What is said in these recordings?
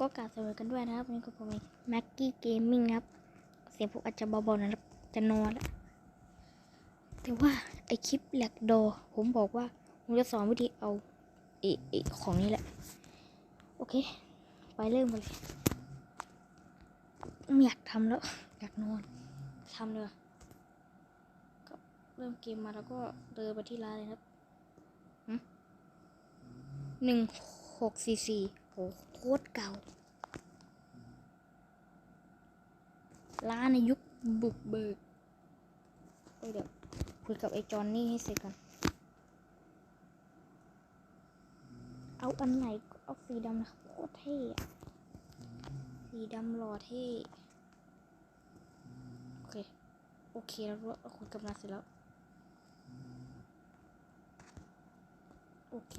ก็กราบสวัสดีกันด้วยนะครับนนี้ก็ผมเอแม็กกี้เกมมิ่งครับ เสียงผมอาจจะเบาๆนะครับจะนอนแล้วแต่ว่าไอคลิปแหลกโด ผมบอกว่าผมจะสอนวิธีเอาไอไอของนี้แหละ โอเค ไปเริ่มกันเลยไม่อยากทำแล้ว อยากนอนทำเลยว่ะก็เริ่มเกมมาแล้วก็เดินไปที่ร้านเลยครับหนึ่งหกสี่สี่โห คตรเก่าร้านในยุคบุกเบิกเดี๋ยวคุยกับไอ้จอนนี่ให้เสร็จก่อน เอาอันไหนเอาสีดำนะครับโคตรเท่สีดำหล่อเท่โอเค โอเคแล้วรู้คุยกับนาเสร็จแล้ว โอเค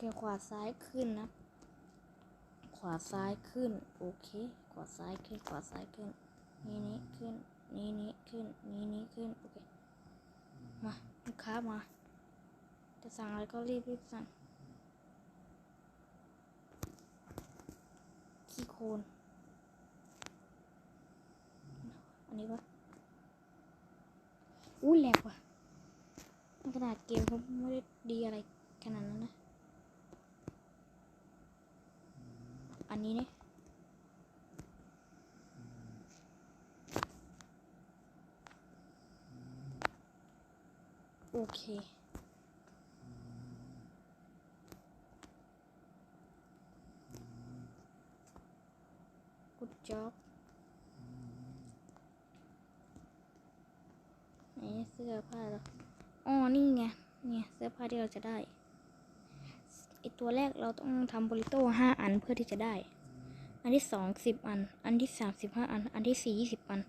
เคขวาซ้ายขึ้นนะ ขวาซ้ายขึ้น โอเค ขวาซ้ายขึ้น ขวาซ้ายขึ้น นี่นี้ขึ้น นี่นี้ขึ้น นี่นี้ขึ้น โอเค มาลูกค้ามา จะสั่งอะไรก็รีบรีบสั่งขี้โคนอันนี้ปะอู้แหลกว่ะขนาดเกมเขาไม่ได้ดีอะไรขนาดนั้นนะ อันนี้นี่โอเค good job ไหนเสื้อผ้าเราอ๋อ นี่ไง เนี่ยเสื้อผ้าที่เราจะได้ไอตัวแรกเราต้องทำบริโต้ห้าอันเพื่อที่จะได้ อันที่สองสิบอัน อันที่สามสิบห้าอัน อันที่สี่ยี่สิบอัน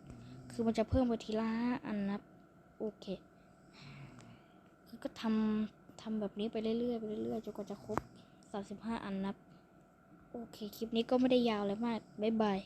คือมันจะเพิ่มไปทีละห้าอันนับโอเคคือก็ทำทำแบบนี้ไปเรื่อยๆไปเรื่อยๆจนกว่าจะครบสามสิบห้าอันนับโอเค คลิปนี้ก็ไม่ได้ยาวเลยมาก บ๊ายบาย